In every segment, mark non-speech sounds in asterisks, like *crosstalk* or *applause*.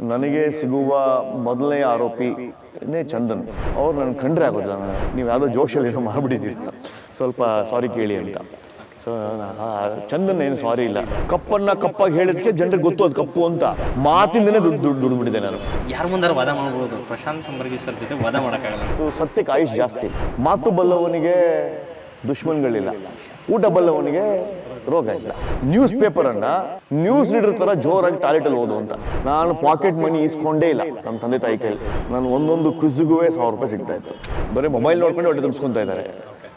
ನನಗೆ ಸಿಗುವ ಮೊದಲನೇ ಆರೋಪಿನೇ ಚಂದನ್. ಅವ್ರು ನನ್ನ ಕಂಡ್ರೆ ಆಗೋದಿಲ್ಲ ನಾನು. ನೀವು ಯಾವುದೋ ಜೋಶಲ್ಲಿ ಏನೋ ಮಾಡಿಬಿಟ್ಟಿದ್ದೀರಿ. ಸ್ವಲ್ಪ ಸಾರಿ ಕೇಳಿ ಅಂತ. ಸೊ ಚಂದನ್ ಏನು ಸಾರಿ ಇಲ್ಲ. ಕಪ್ಪನ್ನ ಕಪ್ಪಾಗಿ ಹೇಳಿದಕ್ಕೆ ಜನರಿಗೆ ಗೊತ್ತು ಅದು ಕಪ್ಪು ಅಂತ. ಮಾತಿಂದನೇ ದುಡ್ಡು ದುಡ್ಡು ದುಡ್ಬಿಟ್ಟಿದೆ ನಾನು. ಯಾರ ಮುಂದಾರ ವಾದ ಮಾಡ್ಬೋದು? ಪ್ರಶಾಂತ್ ಸಂಬರ್ಗಿ ಸರ್ ಜೊತೆ ವಾದ ಮಾಡೋಕ್ಕಾಗಲ್ಲ. ಇದು ಸತ್ಯಕ್ಕೆ ಆಯುಷ್ ಜಾಸ್ತಿ. ಮಾತು ಬಲ್ಲವನಿಗೆ ದುಶ್ಮನ್ಗಳಿಲ್ಲ. ಊಟ ಬಲ್ಲವನಿಗೆ ರೋಗ ಇಲ್ಲ ನ್ಯೂಸ್ ಪೇಪರ್ ಅನ್ನ ನ್ಯೂಸ್ ರೀಡರ್ ತರ ಜೋರಾಗಿ ಟಾಯ್ಲೆಟ್ ಅಲ್ಲಿ ಓದು ಅಂತ. ನಾನು ಪಾಕೆಟ್ ಮನಿ ಇಸ್ಕೊಂಡೇ ಇಲ್ಲ. ನಮ್ಮ ತಂದೆ ತಾಯಿ ಕೈಲಿ ನಾನು ಒಂದೊಂದು ಕ್ವಿಜ್ಗೂ ಸಾವಿರ ರೂಪಾಯಿ ಸಿಗ್ತಾ ಇತ್ತು. ಬರೀ ಮೊಬೈಲ್ ನೋಡ್ಕೊಂಡು ಹೊಟ್ಟೆ ತುಂಬಿಸ್ಕೊಂತ ಇದ್ದಾರೆ.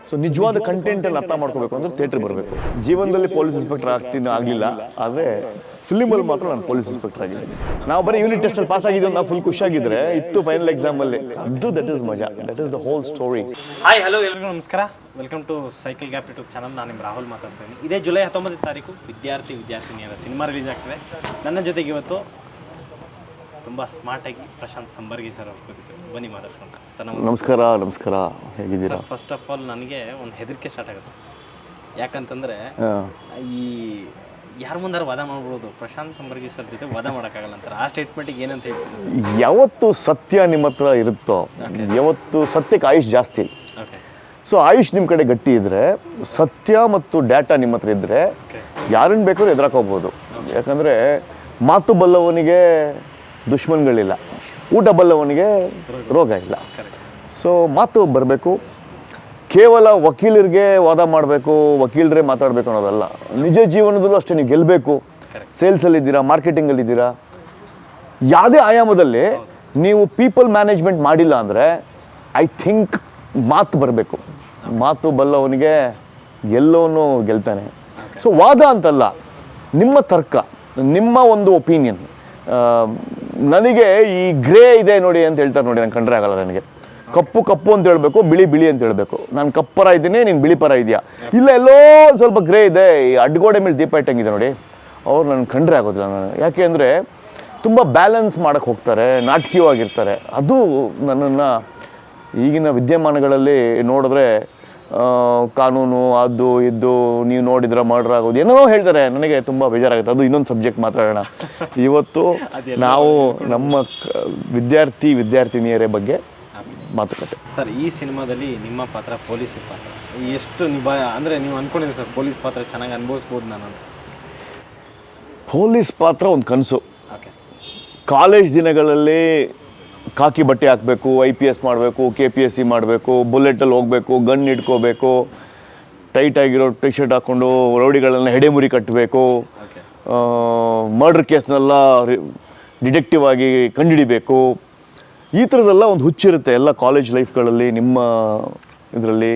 ಸೊ ನಿಜವಾದ ಕಂಟೆಂಟ್ ಅಲ್ಲಿ ಅರ್ಥ ಮಾಡ್ಕೋಬೇಕು ಅಂದ್ರೆ ಥಿಯೇಟರ್ ಬರಬೇಕು. ಜೀವನದಲ್ಲಿ ಪೊಲೀಸ್ ಇನ್ಸ್ಪೆಕ್ಟರ್ ಆಗ್ತೀನಿ ಆಗಲಿಲ್ಲ ಆದರೆ ಫಿಲ್ಮಲ್ಲಿ ಮಾತ್ರ ನಾನು ಪೊಲೀಸ್ ಇನ್ಸ್ಪೆಕ್ಟರ್ ಆಗಿದ್ದೀನಿ. ನಾವು ಬರೀ ಯೂನಿಟ್ ಟೆಸ್ಟಲ್ಲಿ ಪಾಸ್ ಆಗಿದ್ದು ನಾವು ಫುಲ್ ಖುಷಿಯಾಗಿದ್ರೆ ಇತ್ತು ಫೈನಲ್ ಎಕ್ಸಾಮಲ್ಲಿ ಅದು ದಟ್ ಇಸ್ ಮಜಾ. That is the whole story hi hello ಎಲ್ಲರಿಗೂ ನಮಸ್ಕಾರ. Welcome to cycle gap YouTube channel ನಾನು ನಿಮ್ಮ ರಾಹುಲ್ ಮಾತಾಡ್ತೀನಿ ಇದೇ ಜುಲೈ ಹತ್ತೊಂಬತ್ತನೇ ತಾರೀಕು ವಿದ್ಯಾರ್ಥಿ ವಿದ್ಯಾರ್ಥಿನಿಯರ ಸಿನಿಮಾ ರಿಲೀಸ್ ಆಗ್ತದೆ. ನನ್ನ ಜೊತೆಗೆ ಇವತ್ತು ತುಂಬ ಸ್ಮಾರ್ಟಾಗಿ ಪ್ರಶಾಂತ್ ಸಂಬರ್ಗಿ ಸರ್ ಅವ್ರು ಕೂತಿದ್ರು. ಬನ್ನಿ ಮಾತಾಡ್ಕೊಂಡು ಸರ್ ನಮಸ್ಕಾರ ನಮಸ್ಕಾರ. ಹೇಗಿದ್ದೀರಾ? ಫಸ್ಟ್ ಆಫ್ ಆಲ್ ನನಗೆ ಒಂದು ಹೆದರಿಕೆ ಸ್ಟಾರ್ಟ್ ಆಗುತ್ತೆ. ಯಾಕಂತಂದರೆ ಈ ಯಾರ ಮುಂದಾರು ವಾದ ಮಾಡ್ಬೋದು? ಪ್ರಶಾಂತ್ ಸಂಬರ್ಗಿ ಸರ್ ಜೊತೆ ವಾದ ಮಾಡೋಕ್ಕಾಗಲ್ಲ ಅಂತಾರೆ. ಆ ಸ್ಟೇಟ್ಮೆಂಟಿಗೆ ಏನಂತ ಹೇಳ್ತೀನಿ ಯಾವತ್ತು ಸತ್ಯ ನಿಮ್ಮ ಹತ್ರ ಇರುತ್ತೋ ಯಾವತ್ತು ಸತ್ಯಕ್ಕೆ ಆಯುಷ್ ಜಾಸ್ತಿ ಓಕೆ ಸೊ ಆಯುಷ್ ನಿಮ್ಮ ಕಡೆ ಗಟ್ಟಿ ಇದ್ರೆ ಸತ್ಯ ಮತ್ತು ಡೇಟಾ ನಿಮ್ಮ ಹತ್ರ ಇದ್ರೆ ಯಾರನ್ನು ಯಾರನ್ನ ಬೇಕಾದ್ರೂ ಎದುರಾಕೋಗ್ಬೋದು ಯಾಕಂದರೆ ಮಾತು ಬಲ್ಲವನಿಗೆ ದುಶ್ಮನ್ಗಳಿಲ್ಲ. ಊಟ ಬಲ್ಲವನಿಗೆ ರೋಗ ಇಲ್ಲ. ಸೊ ಮಾತು ಬರಬೇಕು. ಕೇವಲ ವಕೀಲರಿಗೆ ವಾದ ಮಾಡಬೇಕು, ವಕೀಲರೇ ಮಾತಾಡಬೇಕು ಅನ್ನೋದಲ್ಲ. ನಿಜ ಜೀವನದಲ್ಲೂ ಅಷ್ಟೇ ನೀವು ಗೆಲ್ಲಬೇಕು. ಸೇಲ್ಸಲ್ಲಿದ್ದೀರಾ ಮಾರ್ಕೆಟಿಂಗಲ್ಲಿದ್ದೀರಾ ಯಾವುದೇ ಆಯಾಮದಲ್ಲಿ ನೀವು ಪೀಪಲ್ ಮ್ಯಾನೇಜ್ಮೆಂಟ್ ಮಾಡಿಲ್ಲ ಅಂದರೆ ಐ ಥಿಂಕ್ ಮಾತು ಬರಬೇಕು. ಮಾತು ಬಲ್ಲವನಿಗೆ ಎಲ್ಲವನ್ನೂ ಗೆಲ್ತಾನೆ. ಸೊ ವಾದ ಅಂತಲ್ಲ, ನಿಮ್ಮ ತರ್ಕ, ನಿಮ್ಮ ಒಂದು ಒಪಿನಿಯನ್ ನನಗೆ ಈ ಗ್ರೇ ಇದೆ ನೋಡಿ ಅಂತ ಹೇಳ್ತಾರೆ ನೋಡಿ, ನಂಗೆ ಕಂಡ್ರೆ ಆಗಲ್ಲ ನನಗೆ. ಕಪ್ಪು ಕಪ್ಪು ಅಂತ ಹೇಳಬೇಕು, ಬಿಳಿ ಬಿಳಿ ಅಂತ ಹೇಳಬೇಕು. ನಾನು ಕಪ್ಪರ ಇದ್ದೀನಿ, ನೀನು ಬಿಳಿ ಪರ ಇದೆಯಾ ಇಲ್ಲ, ಎಲ್ಲೋ ಸ್ವಲ್ಪ ಗ್ರೇ ಇದೆ, ಈ ಅಡ್ಗೋಡೆ ಮೇಲೆ ದೀಪ ಇಟ್ಟಂಗಿದೆ ನೋಡಿ. ಅವ್ರು ನನ್ನ ಕಂಡ್ರೆ ಆಗೋದಿಲ್ಲ ನಾನು. ಯಾಕೆ ಅಂದರೆ ತುಂಬ ಬ್ಯಾಲೆನ್ಸ್ ಮಾಡೋಕ್ಕೆ ಹೋಗ್ತಾರೆ, ನಾಟಕೀಯವಾಗಿರ್ತಾರೆ. ಅದು ನನ್ನನ್ನು ಈಗಿನ ವಿದ್ಯಮಾನಗಳಲ್ಲಿ ನೋಡಿದ್ರೆ ಕಾನೂನು ಅದು ಇದ್ದು ನೀವು ನೋಡಿದ್ರೆ ಮರ್ಡರ್ ಆಗೋದು ಏನೋ ಹೇಳ್ತಾರೆ. ನನಗೆ ತುಂಬ ಬೇಜಾರಾಗುತ್ತೆ. ಅದು ಇನ್ನೊಂದು ಸಬ್ಜೆಕ್ಟ್ ಮಾತಾಡೋಣ ಇವತ್ತು ನಾವು ನಮ್ಮ ವಿದ್ಯಾರ್ಥಿ ವಿದ್ಯಾರ್ಥಿನಿಯರ ಬಗ್ಗೆ ಮಾತುಕತೆ. ಸರ್ ಈ ಸಿನಿಮಾದಲ್ಲಿ ನಿಮ್ಮ ಪಾತ್ರ ಪೊಲೀಸ್ ಪಾತ್ರ? ಎಷ್ಟು ನಿಭಾಯ ಅಂದರೆ ನೀವು ಅನ್ಕೊಂಡಿದ್ದೀರಿ ಸರ್ ಪೊಲೀಸ್ ಪಾತ್ರ ಚೆನ್ನಾಗಿ ಅನುಭವಿಸ್ಬೋದು ನಾನು ಪೊಲೀಸ್ ಪಾತ್ರ ಒಂದು ಕನಸು. ಕಾಲೇಜ್ ದಿನಗಳಲ್ಲಿ ಕಾಕಿ ಬಟ್ಟೆ ಹಾಕಬೇಕು ಐ ಪಿ ಎಸ್ ಮಾಡಬೇಕು ಕೆ ಪಿ ಎಸ್ ಸಿ ಮಾಡಬೇಕು ಬುಲೆಟಲ್ಲಿ ಹೋಗಬೇಕು ಗನ್ ಇಟ್ಕೋಬೇಕು ಟೈಟ್ ಆಗಿರೋ ಟಿ ಶರ್ಟ್ ಹಾಕ್ಕೊಂಡು ರೌಡಿಗಳನ್ನ ಹೆಡೆಮುರಿ ಕಟ್ಟಬೇಕು ಮರ್ಡ್ರ್ ಕೇಸ್ನೆಲ್ಲ ಡಿಟೆಕ್ಟಿವ್ ಆಗಿ ಕಂಡುಹಿಡಿಬೇಕು ಈ ಥರದ್ದೆಲ್ಲ ಒಂದು ಹುಚ್ಚಿರುತ್ತೆ ಎಲ್ಲ ಕಾಲೇಜ್ ಲೈಫ್ಗಳಲ್ಲಿ ನಿಮ್ಮ ಇದರಲ್ಲಿ.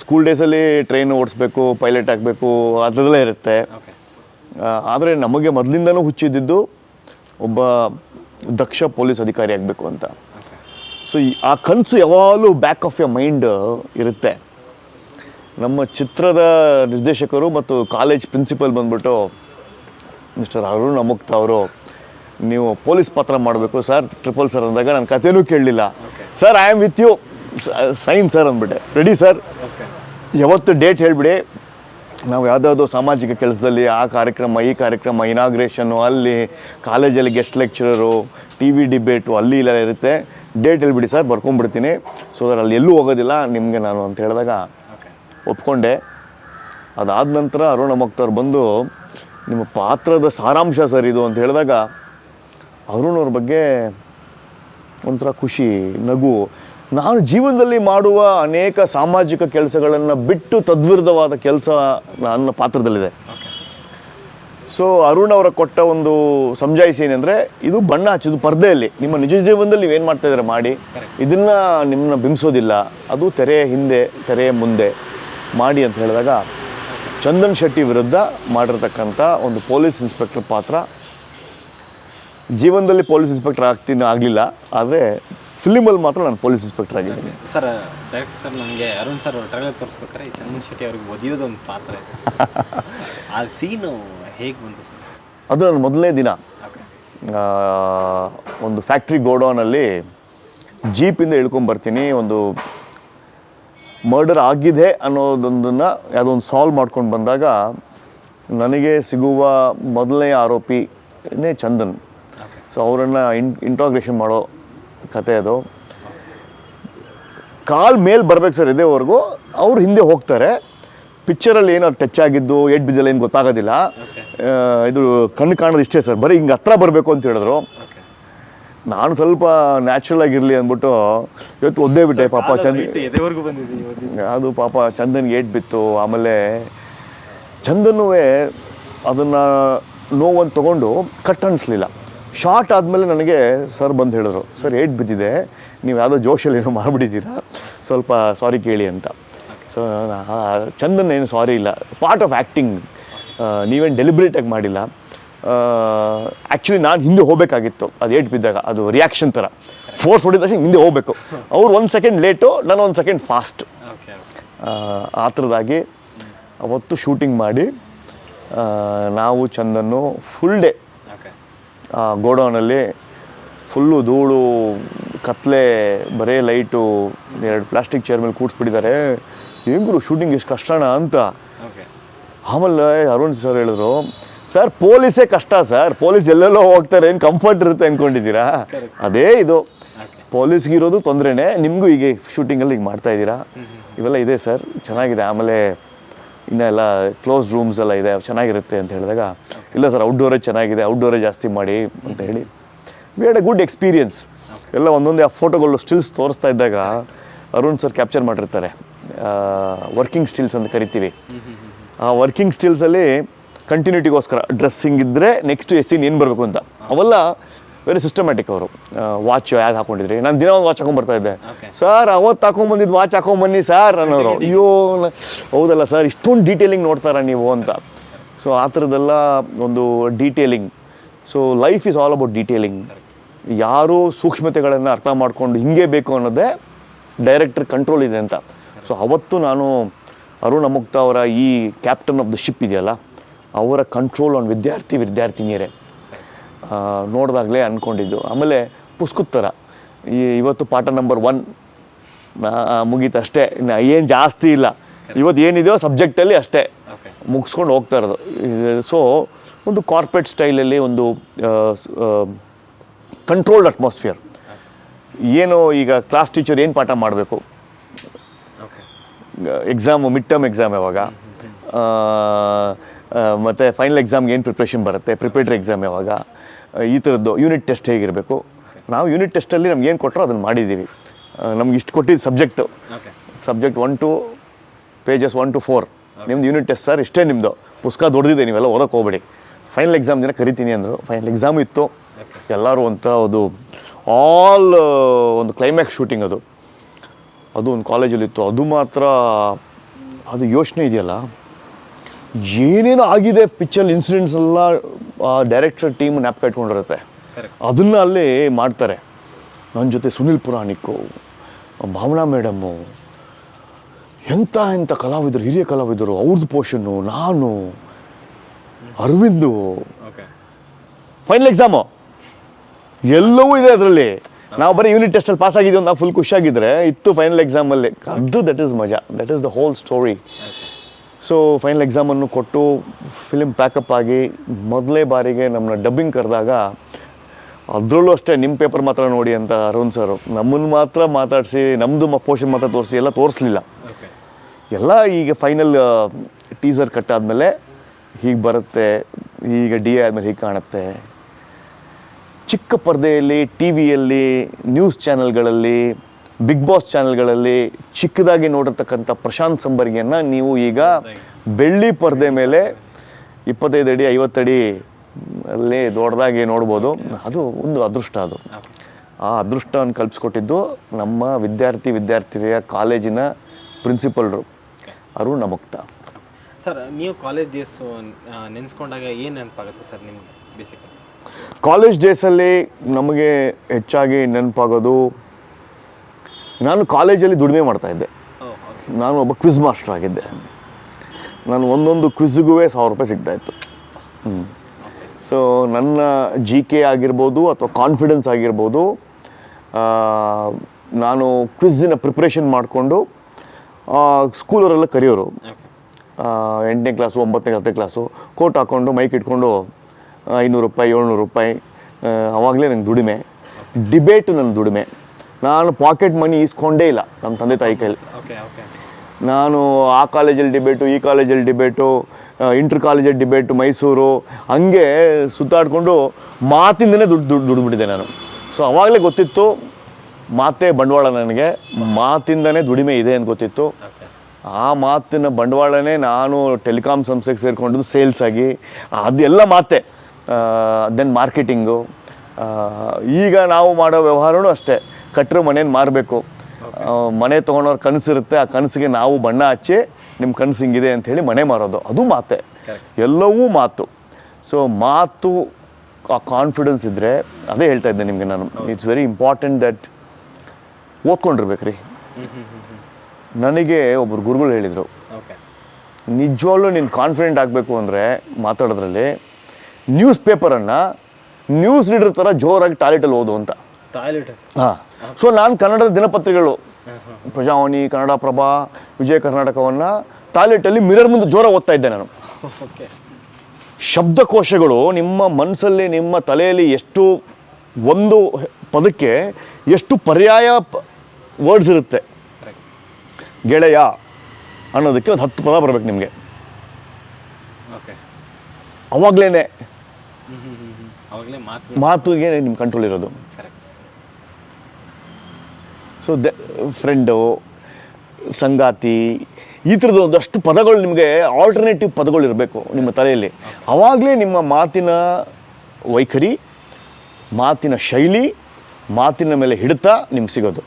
ಸ್ಕೂಲ್ ಡೇಸಲ್ಲಿ ಟ್ರೈನ್ ಓಡಿಸ್ಬೇಕು ಪೈಲಟ್ ಆಗಬೇಕು ಅದರಲ್ಲೇ ಇರುತ್ತೆ. ಆದರೆ ನಮಗೆ ಮೊದಲಿಂದನೂ ಹುಚ್ಚಿದ್ದಿದ್ದು ಒಬ್ಬ ದಕ್ಷ ಪೊಲೀಸ್ ಅಧಿಕಾರಿ ಆಗಬೇಕು ಅಂತ. ಸೊ ಈ ಆ ಕನಸು ಯಾವಾಗಲೂ ಬ್ಯಾಕ್ ಆಫ್ ಯ ಮೈಂಡ್ ಇರುತ್ತೆ. ನಮ್ಮ ಚಿತ್ರದ ನಿರ್ದೇಶಕರು ಮತ್ತು ಕಾಲೇಜ್ ಪ್ರಿನ್ಸಿಪಲ್ ಬಂದ್ಬಿಟ್ಟು ಮಿಸ್ಟರ್ ಅರುಣ್ ಅಮುಕ್ತ ಅವರು ನೀವು ಪೊಲೀಸ್ ಪಾತ್ರ ಮಾಡಬೇಕು ಸರ್ ಟ್ರಿಪಲ್ ಸರ್ ಅಂದಾಗ ನನ್ನ ಕಥೆನೂ ಕೇಳಲಿಲ್ಲ. Sir I am with you sign sir ಅಂದ್ಬಿಟ್ಟೆ. Ready sir ಯಾವತ್ತು ಡೇಟ್ ಹೇಳಿಬಿಡಿ. ನಾವು ಯಾವುದಾದ್ರು ಸಾಮಾಜಿಕ ಕೆಲಸದಲ್ಲಿ ಆ ಕಾರ್ಯಕ್ರಮ ಈ ಕಾರ್ಯಕ್ರಮ ಇನಾಗ್ರೇಷನ್ನು ಅಲ್ಲಿ ಕಾಲೇಜಲ್ಲಿ guest lecturer T V debate ಅಲ್ಲಿ ಇಲ್ಲ ಇರುತ್ತೆ. ಡೇಟ್ ಹೇಳ್ಬಿಡಿ ಸರ್ ಬರ್ಕೊಂಡ್ಬಿಡ್ತೀನಿ. ಸೊ ಅದರಲ್ಲಿ ಅಲ್ಲಿ ಎಲ್ಲೂ ಹೋಗೋದಿಲ್ಲ ನಿಮಗೆ ನಾನು ಅಂತ ಹೇಳಿದಾಗ ಒಪ್ಕೊಂಡೆ. ಅದಾದ ನಂತರ ಅರುಣ ಮಕ್ತವ್ರು ಬಂದು ನಿಮ್ಮ ಪಾತ್ರದ ಸಾರಾಂಶ ಸರ್ ಇದು ಅಂತ ಹೇಳಿದಾಗ ಅರುಣ್ ಅವ್ರ ಬಗ್ಗೆ ಒಂಥರ ಖುಷಿ ನಗು. ನಾನು ಜೀವನದಲ್ಲಿ ಮಾಡುವ ಅನೇಕ ಸಾಮಾಜಿಕ ಕೆಲಸಗಳನ್ನು ಬಿಟ್ಟು ತದ್ವಿರುದ್ಧವಾದ ಕೆಲಸ ನನ್ನ ಪಾತ್ರದಲ್ಲಿದೆ. ಸೊ ಅರುಣ್ ಅವರ ಕೊಟ್ಟ ಒಂದು ಸಮಜಾಯಿಸಿ ಏನಂದರೆ, ಇದು ಬಣ್ಣ ಹಚ್ಚೋದು ಪರ್ದೆಯಲ್ಲಿ. ನಿಮ್ಮ ನಿಜ ಜೀವನದಲ್ಲಿ ನೀವೇನು ಮಾಡ್ತಾ ಇದ್ದೀರಾ ಮಾಡಿ. ಇದನ್ನು ನಿಮ್ಮನ್ನ ಬಿಂಬಿಸೋದಿಲ್ಲ. ಅದು ತೆರೆಯ ಹಿಂದೆ, ತೆರೆ ಮುಂದೆ ಮಾಡಿ ಅಂತ ಹೇಳಿದಾಗ, ಚಂದನ್ ಶೆಟ್ಟಿ ವಿರುದ್ಧ ಮಾಡಿರ್ತಕ್ಕಂಥ ಒಂದು ಪೊಲೀಸ್ ಇನ್ಸ್ಪೆಕ್ಟರ್ ಪಾತ್ರ. ಜೀವನದಲ್ಲಿ ಪೊಲೀಸ್ ಇನ್ಸ್ಪೆಕ್ಟರ್ ಆಗ್ತೀನಿ, ಆಗಲಿಲ್ಲ. ಆದರೆ ಫಿಲಿಮಲ್ಲಿ ಮಾತ್ರ ನಾನು ಪೊಲೀಸ್ ಇನ್ಸ್ಪೆಕ್ಟರ್ ಆಗಿದ್ದೀನಿ. ಸರ್ ಡೈರೆಕ್ಟ್ ಸರ್ ನನಗೆ ಅರುಣ್ ಸರ್ ಟ್ರೈಲರ್ ತೋರಿಸ್ಬೇಕಾರೆ ಈ ಚಂದನ್ ಶೆಟ್ಟಿ ಅವ್ರಿಗೆ ಒದಿಯೋದು ಒಂದು ಪಾತ್ರ *laughs* ಆ ಸೀನು ಹೇಗೆ ಬಂತು ಸರ್? ಅದು ನನ್ನ ಮೊದಲನೇ ದಿನ. ಒಂದು ಫ್ಯಾಕ್ಟ್ರಿ ಗೋಡೌನಲ್ಲಿ ಜೀಪಿಂದ ಇಳ್ಕೊಂಬರ್ತೀನಿ ಒಂದು ಮರ್ಡರ್ ಆಗಿದೆ ಅನ್ನೋದೊಂದನ್ನು ಯಾವುದೊಂದು ಸಾಲ್ವ್ ಮಾಡ್ಕೊಂಡು ಬಂದಾಗ ನನಗೆ ಸಿಗುವ ಮೊದಲನೇ ಆರೋಪಿನೇ ಚಂದನ್. ಸೊ ಅವರನ್ನು ಇನ್ ಇಂಟ್ರಾಗ್ರೇಷನ್ ಮಾಡೋ ಕತೆ ಅದು. ಕಾಲ್ ಮೇಲೆ ಬರ್ಬೇಕು ಸರ್ ಇದೇವರೆಗೂ. ಅವ್ರು ಹಿಂದೆ ಹೋಗ್ತಾರೆ. ಪಿಕ್ಚರಲ್ಲಿ ಏನೋ ಟಚ್ ಆಗಿದ್ದು ಏಟ್ ಬಿದ್ದಿಲ್ಲ ಏನು ಗೊತ್ತಾಗೋದಿಲ್ಲ. ಇದು ಕಣ್ಣು ಕಾಣೋದು ಇಷ್ಟೇ ಸರ್. ಬರೀ ಹಿಂಗೆ ಹತ್ರ ಬರಬೇಕು ಅಂತ ಹೇಳಿದ್ರು. ನಾನು ಸ್ವಲ್ಪ ನ್ಯಾಚುರಲ್ ಆಗಿರಲಿ ಅಂದ್ಬಿಟ್ಟು ಇವತ್ತು ಒದ್ದೇ ಬಿಟ್ಟೆ ಪಾಪ ಚಂದ ಅದು ಪಾಪ ಚಂದನ್ಗೆ ಏಟ್ ಬಿತ್ತು ಆಮೇಲೆ ಚಂದನ್ನೂ ಅದನ್ನು ನೋವನ್ನು ತೊಗೊಂಡು ಕಟ್ ಅನಿಸ್ಲಿಲ್ಲ. ಶಾರ್ಟ್ ಆದಮೇಲೆ ನನಗೆ ಸರ್ ಬಂದು ಹೇಳಿದ್ರು ಸರ್ ಏಟ್ ಬಿದ್ದಿದೆ ನೀವು ಯಾವುದೋ ಜೋಶಲ್ಲಿ ಏನೋ ಮಾಡಿಬಿಟ್ಟಿದ್ದೀರಾ? ಸ್ವಲ್ಪ ಸಾರಿ ಕೇಳಿ ಅಂತ. ಸೊ ಚಂದನ್ ಏನು ಸಾರಿ ಇಲ್ಲ. ಪಾರ್ಟ್ ಆಫ್ ಆ್ಯಕ್ಟಿಂಗ್ ನೀವೇನು ಡೆಲಿಬ್ರೇಟಾಗಿ ಮಾಡಿಲ್ಲ. ಆ್ಯಕ್ಚುಲಿ ನಾನು ಹಿಂದೆ ಹೋಗಬೇಕಾಗಿತ್ತು. ಅದು ಏಟ್ ಬಿದ್ದಾಗ ಅದು ರಿಯಾಕ್ಷನ್ ಥರ ಫೋರ್ಸ್ ಹೊಡಿದ ತಕ್ಷಣ ಹಿಂದೆ ಹೋಗಬೇಕು. ಅವ್ರು ಒಂದು ಸೆಕೆಂಡ್ ಲೇಟು ನಾನು ಒಂದು ಸೆಕೆಂಡ್ ಫಾಸ್ಟ್ ಆ ಥರದಾಗಿ ಅವತ್ತು ಶೂಟಿಂಗ್ ಮಾಡಿ ನಾವು ಚಂದನ್ನು ಫುಲ್ ಡೇ ಗೋಡೌನಲ್ಲಿ ಫುಲ್ಲು ಧೂಳು ಕತ್ಲೆ ಬರೇ ಲೈಟು ಎರಡು ಪ್ಲಾಸ್ಟಿಕ್ ಚೇರ್ ಮೇಲೆ ಕೂಡಿಸ್ಬಿಟ್ಟಿದ್ದಾರೆ ಹೆಂಗ್ರು ಶೂಟಿಂಗ್ ಎಷ್ಟು ಕಷ್ಟಣ ಅಂತ. ಆಮೇಲೆ ಅರುಣ್ ಸರ್ ಹೇಳಿದ್ರು ಸರ್ ಪೊಲೀಸೇ ಕಷ್ಟ ಸರ್ ಪೊಲೀಸ್ ಎಲ್ಲೆಲ್ಲೋ ಹೋಗ್ತಾರೆ. ಏನು ಕಂಫರ್ಟ್ ಇರುತ್ತೆ ಅಂದ್ಕೊಂಡಿದ್ದೀರಾ ಅದೇ ಇದು. ಪೊಲೀಸ್ಗೆ ಇರೋದು ತೊಂದರೆನೇ. ನಿಮಗೂ ಈಗ ಶೂಟಿಂಗಲ್ಲಿ ಈಗ ಮಾಡ್ತಾ ಇದ್ದೀರಾ? ಇವೆಲ್ಲ ಇದೆ ಸರ್ ಚೆನ್ನಾಗಿದೆ. ಆಮೇಲೆ ಇನ್ನು ಎಲ್ಲ ಕ್ಲೋಸ್ ರೂಮ್ಸ್ ಎಲ್ಲ ಇದೆ, ಚೆನ್ನಾಗಿರುತ್ತೆ ಅಂತ ಹೇಳಿದಾಗ, ಇಲ್ಲ ಸರ್ ಔಟ್ಡೋರೇ ಚೆನ್ನಾಗಿದೆ ಔಟ್ಡೋರೇ ಜಾಸ್ತಿ ಮಾಡಿ ಅಂತ ಹೇಳಿ. We had a good experience ಎಲ್ಲ ಒಂದೊಂದೇ ಆ ಫೋಟೋಗಳು ಸ್ಟಿಲ್ಸ್ ತೋರಿಸ್ತಾ ಇದ್ದಾಗ ಅರುಣ್ ಸರ್ ಕ್ಯಾಪ್ಚರ್ ಮಾಡಿರ್ತಾರೆ. ವರ್ಕಿಂಗ್ ಸ್ಟಿಲ್ಸ್ ಅಂತ ಕರಿತೀವಿ. ಆ ವರ್ಕಿಂಗ್ ಸ್ಟಿಲ್ಸಲ್ಲಿ ಕಂಟಿನ್ಯೂಟಿಗೋಸ್ಕರ ಡ್ರೆಸ್ಸಿಂಗ್ ಇದ್ದರೆ ನೆಕ್ಸ್ಟ್ ಎಸ್ಸಿನ್ ಏನು ಬರಬೇಕು ಅಂತ. ಅವೆಲ್ಲ ವೆರಿ ಸಿಸ್ಟಮ್ಯಾಟಿಕ್ ಅವರು. ವಾಚ್ ಯಾವ್ದು ಹಾಕೊಂಡಿದ್ರಿ? ನಾನು ದಿನ ಒಂದು ವಾಚ್ ಹಾಕೊಂಡ್ ಬರ್ತಾ ಇದ್ದೆ. ಸರ್ ಅವತ್ತು ಹಾಕೊಂಡ್ಬಂದಿದ್ದು ವಾಚ್ ಹಾಕೊಂಡ್ಬನ್ನಿ ಸರ್ ಅನ್ನೋರು. ಅಯ್ಯೋ ಹೌದಲ್ಲ ಸರ್ ಇಷ್ಟೊಂದು ಡೀಟೇಲಿಂಗ್ ನೋಡ್ತಾರ ನೀವು ಅಂತ. ಸೊ ಆ ಥರದ್ದೆಲ್ಲ ಒಂದು detailing so life is all about detailing ಯಾರು ಸೂಕ್ಷ್ಮತೆಗಳನ್ನು ಅರ್ಥ ಮಾಡ್ಕೊಂಡು ಹಿಂಗೆ ಬೇಕು ಅನ್ನೋದೇ ಡೈರೆಕ್ಟರ್ ಕಂಟ್ರೋಲ್ ಇದೆ ಅಂತ. ಸೊ ಅವತ್ತು ನಾನು ಅರುಣ ಮುಕ್ತ ಅವರ ಈ ಕ್ಯಾಪ್ಟನ್ ಆಫ್ ದ ಶಿಪ್ ಇದೆಯಲ್ಲ ಅವರ ಕಂಟ್ರೋಲ್ ಆನ್ ವಿದ್ಯಾರ್ಥಿ ವಿದ್ಯಾರ್ಥಿನಿಯರೇ. ನೋಡಿದಾಗಲೇ ಅಂದ್ಕೊಂಡಿದ್ದು ಆಮೇಲೆ ಪುಸ್ತಕದ ಥರ. ಈ ಇವತ್ತು ಪಾಠ ನಂಬರ್ ಒನ್ ಮುಗೀತು ಅಷ್ಟೇ ಇನ್ನು ಏನು ಜಾಸ್ತಿ ಇಲ್ಲ. ಇವತ್ತು ಏನಿದೆಯೋ ಸಬ್ಜೆಕ್ಟಲ್ಲಿ ಅಷ್ಟೇ. ಮುಗಿಸ್ಕೊಂಡು ಹೋಗ್ತಾ ಇರೋದು. ಸೊ ಒಂದು ಕಾರ್ಪೊರೇಟ್ ಸ್ಟೈಲಲ್ಲಿ ಒಂದು ಕಂಟ್ರೋಲ್ಡ್ ಅಟ್ಮಾಸ್ಫಿಯರ್ ಏನು ಈಗ ಕ್ಲಾಸ್ ಟೀಚರ್ ಏನು ಪಾಠ ಮಾಡಬೇಕು? ಎಕ್ಸಾಮು ಮಿಡ್ ಟರ್ಮ್ ಎಕ್ಸಾಮ್ ಯಾವಾಗ? ಮತ್ತು ಫೈನಲ್ ಎಕ್ಸಾಮ್ಗೆ ಏನು ಪ್ರಿಪ್ರೇಷನ್ ಬರುತ್ತೆ? ಪ್ರಿಪೇಟ್ರಿ ಎಕ್ಸಾಮ್ ಯಾವಾಗ? ಈ ಥರದ್ದು ಯೂನಿಟ್ ಟೆಸ್ಟ್ ಹೇಗಿರಬೇಕು? ನಾವು ಯೂನಿಟ್ ಟೆಸ್ಟಲ್ಲಿ ನಮ್ಗೆ ಏನು ಕೊಟ್ಟರೋ ಅದನ್ನು ಮಾಡಿದ್ದೀವಿ ನಮ್ಗೆ ಇಷ್ಟು ಕೊಟ್ಟಿದ್ದು subject subject one two pages one two four ನಿಮ್ದು ಯೂನಿಟ್ ಟೆಸ್ಟ್ ಸರ್ ಇಷ್ಟೇ ನಿಮ್ಮದು ಪುಸ್ತಕ ದೊಡ್ದಿದೆ ನೀವೆಲ್ಲ ಓದೋಕೆ ಹೋಗ್ಬೇಡಿ. ಫೈನಲ್ ಎಕ್ಸಾಮ್ ದಿನ ಕರಿತೀನಿ ಅಂದರು. ಫೈನಲ್ ಎಕ್ಸಾಮ್ ಇತ್ತು. ಎಲ್ಲರೂ ಒಂಥರ ಅದು ಆಲ್ ಒಂದು ಕ್ಲೈಮ್ಯಾಕ್ಸ್ ಶೂಟಿಂಗ್ ಅದು. ಅದು ಒಂದು ಕಾಲೇಜಲ್ಲಿತ್ತು ಅದು ಮಾತ್ರ ಅದು ಯೋಚನೆ ಇದೆಯಲ್ಲ? ಏನೇನು ಆಗಿದೆ ಪಿಕ್ಚರ್ ಇನ್ಸಿಡೆಂಟ್ಸ್ ಎಲ್ಲ ಡೈರೆಕ್ಟರ್ ಟೀಮ್ ನ್ಯಾಪ್ ಇಟ್ಕೊಂಡಿರುತ್ತೆ. ಅದನ್ನು ಅಲ್ಲಿ ಮಾಡ್ತಾರೆ. ನನ್ನ ಜೊತೆ ಸುನಿಲ್ ಪುರಾಣಿಕ್ಕು ಭಾವನಾ ಮೇಡಮ್ಮು ಎಂಥ ಎಂಥ ಕಲಾವಿದರು ಹಿರಿಯ ಕಲಾವಿದರು ಅವ್ರದ್ದು ಪೋಷನ್ನು ನಾನು ಅರವಿಂದು. ಫೈನಲ್ ಎಕ್ಸಾಮು ಎಲ್ಲವೂ ಇದೆ ಅದರಲ್ಲಿ. ನಾವು ಬರೀ ಯೂನಿಟ್ ಟೆಸ್ಟಲ್ಲಿ ಪಾಸ್ ಆಗಿದ್ದೀವಿ ನಾವು ಫುಲ್ ಖುಷಿಯಾಗಿದ್ದರೆ ಇತ್ತು ಫೈನಲ್ ಎಕ್ಸಾಮಲ್ಲಿ ಅದು ದಟ್ ಈಸ್ ಮಜಾ. That is the whole story so final ಎಕ್ಸಾಮನ್ನು ಕೊಟ್ಟು ಫಿಲಿಮ್ ಪ್ಯಾಕಪ್ ಆಗಿ ಮೊದಲೇ ಬಾರಿಗೆ ನಮ್ಮನ್ನ ಡಬ್ಬಿಂಗ್ ಕರೆದಾಗ ಅದರಲ್ಲೂ ಅಷ್ಟೇ ನಿಮ್ಮ ಪೇಪರ್ ಮಾತ್ರ ನೋಡಿ ಅಂತ ಅರುಣ್ ಸರ್ ನಮ್ಮನ್ನು ಮಾತ್ರ ಮಾತಾಡಿಸಿ ನಮ್ಮದು ಪೋಷನ್ ಮಾತ್ರ ತೋರಿಸಿ ಎಲ್ಲ ತೋರಿಸ್ಲಿಲ್ಲ. ಎಲ್ಲ ಈಗ ಫೈನಲ್ ಟೀಸರ್ ಕಟ್ ಆದಮೇಲೆ ಹೀಗೆ ಬರುತ್ತೆ ಈಗ ಡಿ ಎ ಆದಮೇಲೆ ಹೀಗೆ ಕಾಣುತ್ತೆ. ಚಿಕ್ಕ ಪರದೆಯಲ್ಲಿ ಟಿ ವಿಯಲ್ಲಿ ನ್ಯೂಸ್ ಚಾನೆಲ್ಗಳಲ್ಲಿ ಬಿಗ್ ಬಾಸ್ ಚಾನೆಲ್ಗಳಲ್ಲಿ ಚಿಕ್ಕದಾಗಿ ನೋಡಿರ್ತಕ್ಕಂಥ ಪ್ರಶಾಂತ್ ಸಂಬರ್ಗಿಯನ್ನು ನೀವು ಈಗ ಬೆಳ್ಳಿ ಪರದೆ ಮೇಲೆ ಇಪ್ಪತ್ತೈದು ಅಡಿ ಐವತ್ತಡಿ ಅಲ್ಲಿ ದೊಡ್ಡದಾಗಿ ನೋಡ್ಬೋದು. ಅದು ಒಂದು ಅದೃಷ್ಟ ಅದು. ಆ ಅದೃಷ್ಟವನ್ನು ಕಲ್ಪಿಸ್ಕೊಟ್ಟಿದ್ದು ನಮ್ಮ ವಿದ್ಯಾರ್ಥಿ ವಿದ್ಯಾರ್ಥಿನಿಯ ಕಾಲೇಜಿನ ಪ್ರಿನ್ಸಿಪಲ್ರು ಅರುಣ್ ಮುಕ್ತ. ಸರ್ ನೀವು ಕಾಲೇಜ್ ಡೇಸ್ ನೆನೆಸ್ಕೊಂಡಾಗ ಏನು ನೆನಪಾಗುತ್ತೆ ಸರ್ ನಿಮ್ಗೆ ಬೇಸಿಕ್ ಕಾಲೇಜ್ ಡೇಸಲ್ಲಿ ನಮಗೆ ಹೆಚ್ಚಾಗಿ ನೆನಪಾಗೋದು ನಾನು ಕಾಲೇಜಲ್ಲಿ ದುಡಿಮೆ ಮಾಡ್ತಾ ಇದ್ದೆ. ನಾನು ಒಬ್ಬ ಕ್ವಿಜ್ ಮಾಸ್ಟರ್ ಆಗಿದ್ದೆ. ನಾನು ಒಂದೊಂದು ಕ್ವಿಜ್ಗೂ ಸಾವಿರ ರೂಪಾಯಿ ಸಿಗ್ತಾ ಇತ್ತು. ಸೊ ನನ್ನ ಜಿ ಕೆ ಆಗಿರ್ಬೋದು ಅಥವಾ ಕಾನ್ಫಿಡೆನ್ಸ್ ಆಗಿರ್ಬೋದು ನಾನು ಕ್ವಿಝಿನ ಪ್ರಿಪ್ರೇಷನ್ ಮಾಡಿಕೊಂಡು ಸ್ಕೂಲವರೆಲ್ಲ ಕರೆಯೋರು. ಎಂಟನೇ ಕ್ಲಾಸು ಒಂಬತ್ತನೇ ಹತ್ತನೇ ಕ್ಲಾಸು ಕೋಟ್ ಹಾಕ್ಕೊಂಡು ಮೈಕ್ ಇಟ್ಕೊಂಡು ಐನೂರು ರೂಪಾಯಿ ಏಳ್ನೂರು ರೂಪಾಯಿ ಅವಾಗಲೇ ನಂಗೆ ದುಡಿಮೆ. ಡಿಬೇಟು ನನ್ನ ದುಡಿಮೆ. ನಾನು ಪಾಕೆಟ್ ಮನಿ ಈಸ್ಕೊಂಡೇ ಇಲ್ಲ ನಮ್ಮ ತಂದೆ ತಾಯಿ ಕೈಲಿ ನಾನು ಆ ಕಾಲೇಜಲ್ಲಿ ಡಿಬೇಟು ಈ ಕಾಲೇಜಲ್ಲಿ ಡಿಬೇಟು ಇಂಟರ್ ಕಾಲೇಜಲ್ಲಿ ಡಿಬೇಟು ಮೈಸೂರು ಹಂಗೆ ಸುತ್ತಾಡಿಕೊಂಡು ಮಾತಿಂದನೇ ದುಡ್ಡು ದುಡ್ಡು ದುಡ್ಬಿಟ್ಟಿದೆ ನಾನು. ಸೊ ಅವಾಗಲೇ ಗೊತ್ತಿತ್ತು ಮಾತೇ ಬಂಡವಾಳ ನನಗೆ ಮಾತಿಂದನೇ ದುಡಿಮೆ ಇದೆ ಅಂತ ಗೊತ್ತಿತ್ತು. ಆ ಮಾತಿನ ಬಂಡವಾಳನೇ ನಾನು ಟೆಲಿಕಾಮ್ ಸಂಸ್ಥೆಗೆ ಸೇರಿಕೊಂಡಿದ್ದು ಸೇಲ್ಸ್ ಆಗಿ ಅದೆಲ್ಲ ಮಾತೆ. ದೆನ್ ಮಾರ್ಕೆಟಿಂಗು ಈಗ ನಾವು ಮಾಡೋ ವ್ಯವಹಾರನೂ ಅಷ್ಟೇ. ಕಟ್ಟರು ಮನೇನ ಮಾರಬೇಕು. ಮನೆ ತೊಗೊಂಡವ್ರ ಕನಸಿರುತ್ತೆ ಆ ಕನಸಿಗೆ ನಾವು ಬಣ್ಣ ಹಚ್ಚಿ ನಿಮ್ಮ ಕನಸು ಹಿಂಗಿದೆ ಅಂತ ಹೇಳಿ ಮನೆ ಮಾರೋದು. ಅದು ಮಾತೆ. ಎಲ್ಲವೂ ಮಾತು. ಸೊ ಮಾತು ಆ ಕಾನ್ಫಿಡೆನ್ಸ್ ಇದ್ದರೆ ಅದೇ ಹೇಳ್ತಾ ಇದ್ದೆ ನಿಮಗೆ ನಾನು. ಇಟ್ಸ್ ವೆರಿ ಇಂಪಾರ್ಟೆಂಟ್ ದಟ್ ಓದ್ಕೊಂಡಿರ್ಬೇಕ್ರಿ. ನನಗೆ ಒಬ್ಬರು ಗುರುಗಳು ಹೇಳಿದರು. ನಿಜವಾಗ್ಲೂ ನೀನು ಕಾನ್ಫಿಡೆಂಟ್ ಆಗಬೇಕು ಅಂದರೆ ಮಾತಾಡೋದ್ರಲ್ಲಿ ನ್ಯೂಸ್ ಪೇಪರನ್ನು ನ್ಯೂಸ್ ರೀಡರ್ ಥರ ಜೋರಾಗಿ ಟಾಯ್ಲೆಟಲ್ಲಿ ಓದು ಅಂತ. ಟಾಯ್ಲೆಟ್. ಹಾಂ. ಸೊ ನಾನು ಕನ್ನಡದ ದಿನಪತ್ರಿಕೆಗಳು. ಪ್ರಜಾವಾಣಿ ಕನ್ನಡ ಪ್ರಭಾ ವಿಜಯ ಕರ್ನಾಟಕವನ್ನು ಟಾಯ್ಲೆಟಲ್ಲಿ ಮಿರರ್ ಮುಂದೆ ಜೋರ ಓದ್ತಾ ಇದ್ದೆ ನಾನು. ಶಬ್ದಕೋಶಗಳು ನಿಮ್ಮ ಮನಸ್ಸಲ್ಲಿ ನಿಮ್ಮ ತಲೆಯಲ್ಲಿ ಎಷ್ಟು ಒಂದು ಪದಕ್ಕೆ ಎಷ್ಟು ಪರ್ಯಾಯ ವರ್ಡ್ಸ್ ಇರುತ್ತೆ. ಗೆಳೆಯ ಅನ್ನೋದಕ್ಕೆ ಒಂದು ಹತ್ತು ಪದ ಬರಬೇಕು ನಿಮಗೆ. ಅವಾಗಲೇ ಮಾತುಗೆ ನಿಮ್ಮ ಕಂಟ್ರೋಲ್ ಇರೋದು. ಸೊ ದ ಫ್ರೆಂಡು ಸಂಗಾತಿ ಈ ಥರದ್ದು ಒಂದಷ್ಟು ಪದಗಳು ನಿಮಗೆ ಆಲ್ಟರ್ನೇಟಿವ್ ಪದಗಳು ಇರಬೇಕು ನಿಮ್ಮ ತಲೆಯಲ್ಲಿ. ಆವಾಗಲೇ ನಿಮ್ಮ ಮಾತಿನ ವೈಖರಿ ಮಾತಿನ ಶೈಲಿ ಮಾತಿನ ಮೇಲೆ ಹಿಡಿತ ನಿಮ್ಗೆ ಸಿಗೋದು.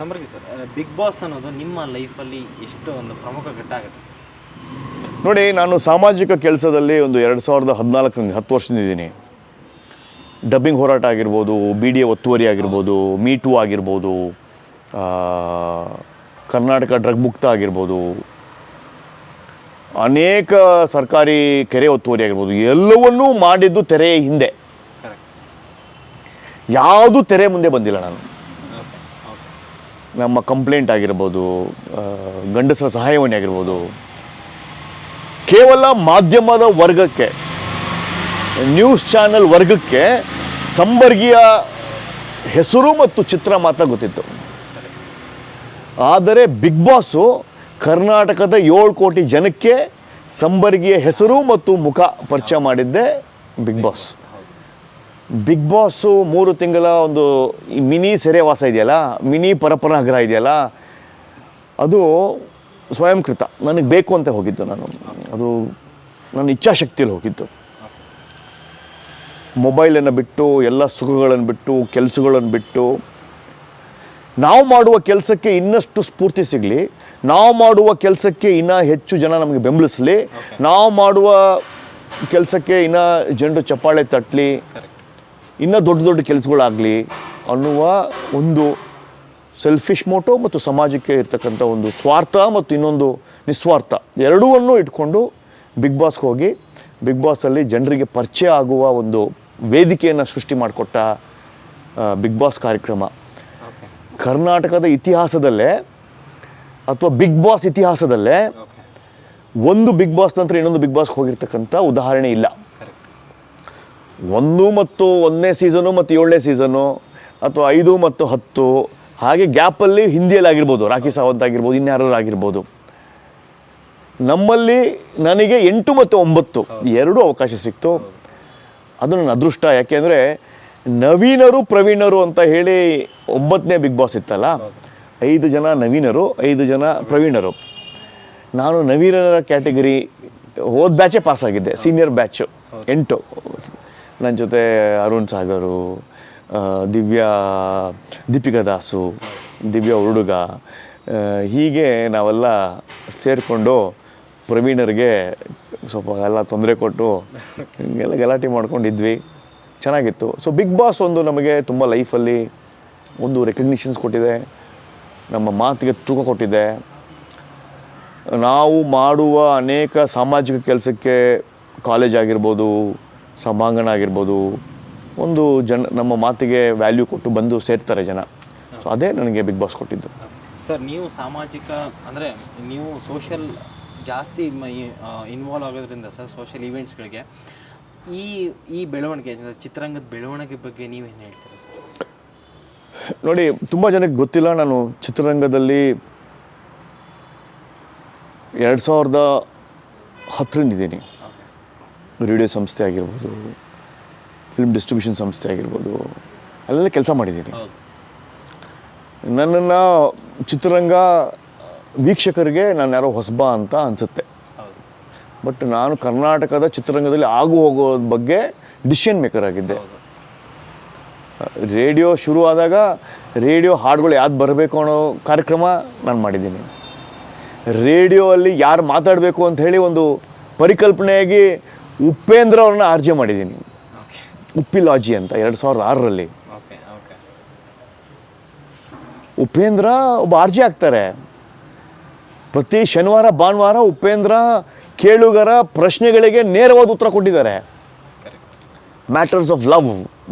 ಸಮರ್ಗಿ ಸರ್ ಬಿಗ್ ಬಾಸ್ ಅನ್ನೋದು ನಿಮ್ಮ ಲೈಫಲ್ಲಿ ಎಷ್ಟು ಒಂದು ಪ್ರಮುಖ ಘಟ್ಟ ಆಗುತ್ತೆ ನೋಡಿ ನಾನು ಸಾಮಾಜಿಕ ಕೆಲಸದಲ್ಲಿ ಒಂದು ಎರಡು ಸಾವಿರದ ಹದಿನಾಲ್ಕರಿಂದ ಹತ್ತು ವರ್ಷದಿಂದ ಇದ್ದೀನಿ. ಡಬ್ಬಿಂಗ್ ಹೋರಾಟ ಆಗಿರ್ಬೋದು ಬಿ ಡಿ ಎ ಒತ್ತುವರಿ ಆಗಿರ್ಬೋದು ಮೀ ಟೂ ಆಗಿರ್ಬೋದು ಕರ್ನಾಟಕ ಡ್ರಗ್ ಮುಕ್ತ ಆಗಿರ್ಬೋದು ಅನೇಕ ಸರ್ಕಾರಿ ಕೆರೆ ಒತ್ತುವರಿ ಆಗಿರ್ಬೋದು ಎಲ್ಲವನ್ನೂ ಮಾಡಿದ್ದು ತೆರೆಯ ಹಿಂದೆ. ಯಾವುದು ತೆರೆ ಮುಂದೆ ಬಂದಿಲ್ಲ ನಾನು. ನಮ್ಮ ಕಂಪ್ಲೇಂಟ್ ಆಗಿರ್ಬೋದು ಗಂಡಸರ ಸಹಾಯವಾಣಿ ಆಗಿರ್ಬೋದು ಕೇವಲ ಮಾಧ್ಯಮದ ವರ್ಗಕ್ಕೆ ನ್ಯೂಸ್ ಚಾನೆಲ್ ವರ್ಗಕ್ಕೆ ಸಂಬರ್ಗಿಯ ಹೆಸರು ಮತ್ತು ಚಿತ್ರ ಮಾತ್ರ ಗೊತ್ತಿತ್ತು. ಆದರೆ ಬಿಗ್ ಬಾಸು ಕರ್ನಾಟಕದ ಏಳು ಕೋಟಿ ಜನಕ್ಕೆ ಸಂಬರ್ಗಿಯ ಹೆಸರು ಮತ್ತು ಮುಖ ಪರಿಚಯ ಮಾಡಿದ್ದೆ ಬಿಗ್ ಬಾಸ್. ಬಿಗ್ ಬಾಸು ಮೂರು ತಿಂಗಳ ಒಂದು ಈ ಮಿನಿ ಸೆರೆವಾಸ ಇದೆಯಲ್ಲ, ಮಿನಿ ಪರಪರಾಗ್ರಹ ಇದೆಯಲ್ಲ, ಅದು ಸ್ವಯಂಕೃತ. ನನಗೆ ಬೇಕು ಅಂತ ಹೋಗಿದ್ದು ನಾನು. ಅದು ನನ್ನ ಇಚ್ಛಾಶಕ್ತಿಯಲ್ಲಿ ಹೋಗಿದ್ದು. ಮೊಬೈಲನ್ನು ಬಿಟ್ಟು ಎಲ್ಲ ಸುಖಗಳನ್ನು ಬಿಟ್ಟು ಕೆಲಸಗಳನ್ನು ಬಿಟ್ಟು ನಾವು ಮಾಡುವ ಕೆಲಸಕ್ಕೆ ಇನ್ನಷ್ಟು ಸ್ಫೂರ್ತಿ ಸಿಗಲಿ ನಾವು ಮಾಡುವ ಕೆಲಸಕ್ಕೆ ಇನ್ನೂ ಹೆಚ್ಚು ಜನ ನಮಗೆ ಬೆಂಬಲಿಸಲಿ ನಾವು ಮಾಡುವ ಕೆಲಸಕ್ಕೆ ಇನ್ನೂ ಜನರು ಚಪ್ಪಾಳೆ ತಟ್ಟಲಿ ಇನ್ನು ದೊಡ್ಡ ದೊಡ್ಡ ಕೆಲಸಗಳಾಗಲಿ ಅನ್ನುವ ಒಂದು ಸೆಲ್ಫಿಶ್ ಮೋಟೋ ಮತ್ತು ಸಮಾಜಕ್ಕೆ ಇರ್ತಕ್ಕಂಥ ಒಂದು ಸ್ವಾರ್ಥ ಮತ್ತು ಇನ್ನೊಂದು ನಿಸ್ವಾರ್ಥ ಎರಡೂ ಇಟ್ಕೊಂಡು ಬಿಗ್ ಬಾಸ್ಗೆ ಹೋಗಿ ಬಿಗ್ ಬಾಸಲ್ಲಿ ಜನರಿಗೆ ಪರಿಚಯ ಆಗುವ ಒಂದು ವೇದಿಕೆಯನ್ನು ಸೃಷ್ಟಿ ಮಾಡಿಕೊಟ್ಟ ಬಿಗ್ ಬಾಸ್ ಕಾರ್ಯಕ್ರಮ. ಕರ್ನಾಟಕದ ಇತಿಹಾಸದಲ್ಲೇ ಅಥವಾ ಬಿಗ್ ಬಾಸ್ ಇತಿಹಾಸದಲ್ಲೇ ಒಂದು ಬಿಗ್ ಬಾಸ್ ನಂತರ ಇನ್ನೊಂದು ಬಿಗ್ ಬಾಸ್ಗೆ ಹೋಗಿರ್ತಕ್ಕಂಥ ಉದಾಹರಣೆ ಇಲ್ಲ. ಒಂದು ಮತ್ತು ಒಂದನೇ ಸೀಸನು ಮತ್ತು ಏಳನೇ ಸೀಸನು ಅಥವಾ ಐದು ಮತ್ತು ಹತ್ತು ಹಾಗೆ ಗ್ಯಾಪಲ್ಲಿ ಹಿಂದಿಯಲ್ಲಿ ಆಗಿರ್ಬೋದು ರಾಖಿ ಸಾವಂತ್ ಆಗಿರ್ಬೋದು ಇನ್ಯಾರು ಆಗಿರ್ಬೋದು. ನಮ್ಮಲ್ಲಿ ನನಗೆ ಎಂಟು ಮತ್ತು ಒಂಬತ್ತು ಎರಡೂ ಅವಕಾಶ ಸಿಕ್ತು. ಅದು ನನ್ನ ಅದೃಷ್ಟ. ಯಾಕೆಂದರೆ ನವೀನರು ಪ್ರವೀಣರು ಅಂತ ಹೇಳಿ ಒಂಬತ್ತನೇ ಬಿಗ್ ಬಾಸ್ ಇತ್ತಲ್ಲ, ಐದು ಜನ ನವೀನರು, ಐದು ಜನ ಪ್ರವೀಣರು. ನಾನು ನವೀನರ ಕ್ಯಾಟಗರಿ ಹೋದ ಬ್ಯಾಚೇ ಪಾಸ್ ಆಗಿದ್ದೆ, ಸೀನಿಯರ್ ಬ್ಯಾಚು ಎಂಟು. ನನ್ನ ಜೊತೆ ಅರುಣ್ ಸಾಗರು ದಿವ್ಯಾ, ದೀಪಿಕಾ ದಾಸು, ದಿವ್ಯಾ ಹುಡುಗ ಹೀಗೆ ನಾವೆಲ್ಲ ಸೇರಿಕೊಂಡು ಪ್ರವೀಣರಿಗೆ ಸ್ವಲ್ಪ ಎಲ್ಲ ತೊಂದರೆ ಕೊಟ್ಟು ಹಿಂಗೆಲ್ಲ ಗಲಾಟೆ ಮಾಡ್ಕೊಂಡಿದ್ವಿ. ಚೆನ್ನಾಗಿತ್ತು. ಸೊ ಬಿಗ್ ಬಾಸ್ ಒಂದು ನಮಗೆ ತುಂಬ ಲೈಫಲ್ಲಿ ಒಂದು ರೆಕಗ್ನಿಷನ್ಸ್ ಕೊಟ್ಟಿದೆ. ನಮ್ಮ ಮಾತಿಗೆ ತೂಕ ಕೊಟ್ಟಿದೆ. ನಾವು ಮಾಡುವ ಅನೇಕ ಸಾಮಾಜಿಕ ಕೆಲಸಕ್ಕೆ ಕಾಲೇಜ್ ಆಗಿರ್ಬೋದು, ಸಭಾಂಗಣ ಆಗಿರ್ಬೋದು, ಒಂದು ಜನ ನಮ್ಮ ಮಾತಿಗೆ ವ್ಯಾಲ್ಯೂ ಕೊಟ್ಟು ಬಂದು ಸೇರ್ತಾರೆ ಜನ. ಸೊ ಅದೇ ನನಗೆ ಬಿಗ್ ಬಾಸ್ ಕೊಟ್ಟಿದ್ದು. ಸರ್, ನೀವು ಸಾಮಾಜಿಕ ಅಂದರೆ ನೀವು ಸೋಷಿಯಲ್ ಜಾಸ್ತಿ ಇನ್ವಾಲ್ವ್ ಆಗೋದ್ರಿಂದ ಸರ್ ಸೋಷಿಯಲ್ ಈವೆಂಟ್ಸ್ಗಳಿಗೆ ಈ ಈ ಬೆಳವಣಿಗೆ ಚಿತ್ರರಂಗದ ಬೆಳವಣಿಗೆ ಬಗ್ಗೆ ನೀವೇನು ಹೇಳ್ತೀರಾ ಸರ್? ನೋಡಿ ತುಂಬ ಜನಕ್ಕೆ ಗೊತ್ತಿಲ್ಲ ನಾನು ಚಿತ್ರರಂಗದಲ್ಲಿ ಎರಡು ಸಾವಿರದ ಹತ್ತರಿಂದ ಇದ್ದೀನಿ ರೇಡಿಯೋ ಸಂಸ್ಥೆ ಆಗಿರ್ಬೋದು ಫಿಲ್ಮ್ ಡಿಸ್ಟ್ರಿಬ್ಯೂಷನ್ ಸಂಸ್ಥೆ ಆಗಿರ್ಬೋದು ಅಲ್ಲೆಲ್ಲ ಕೆಲಸ ಮಾಡಿದ್ದೀನಿ. ನನ್ನನ್ನು ಚಿತ್ರರಂಗ ವೀಕ್ಷಕರಿಗೆ ನಾನು ಯಾರೋ ಹೊಸಬ ಅಂತ ಅನಿಸುತ್ತೆ. ಬಟ್ ನಾನು ಕರ್ನಾಟಕದ ಚಿತ್ರರಂಗದಲ್ಲಿ ಆಗು ಹೋಗೋದ ಬಗ್ಗೆ ಡಿಸಿಷನ್ ಮೇಕರ್ ಆಗಿದ್ದೆ. ರೇಡಿಯೋ ಶುರು ಆದಾಗ ರೇಡಿಯೋ ಹಾಡುಗಳು ಯಾವ್ದು ಬರಬೇಕು ಅನ್ನೋ ಕಾರ್ಯಕ್ರಮ ನಾನು ಮಾಡಿದ್ದೀನಿ. ರೇಡಿಯೋ ಅಲ್ಲಿ ಯಾರು ಮಾತಾಡಬೇಕು ಅಂತ ಹೇಳಿ ಒಂದು ಪರಿಕಲ್ಪನೆಯಾಗಿ ಉಪೇಂದ್ರ ಅವ್ರನ್ನ ಆರ್ಜೆ ಮಾಡಿದ್ದೀನಿ. ಉಪ್ಪಿ ಲಾಜಿ ಅಂತ ಎರಡು ಸಾವಿರದ ಆರರಲ್ಲಿ. ಉಪೇಂದ್ರ ಒಬ್ಬ ಆರ್ಜೆ ಆಗ್ತಾರೆ. ಪ್ರತಿ ಶನಿವಾರ ಭಾನುವಾರ ಉಪೇಂದ್ರ ಕೇಳುಗರ ಪ್ರಶ್ನೆಗಳಿಗೆ ನೇರವಾದ ಉತ್ತರ ಕೊಟ್ಟಿದ್ದಾರೆ. Matters of love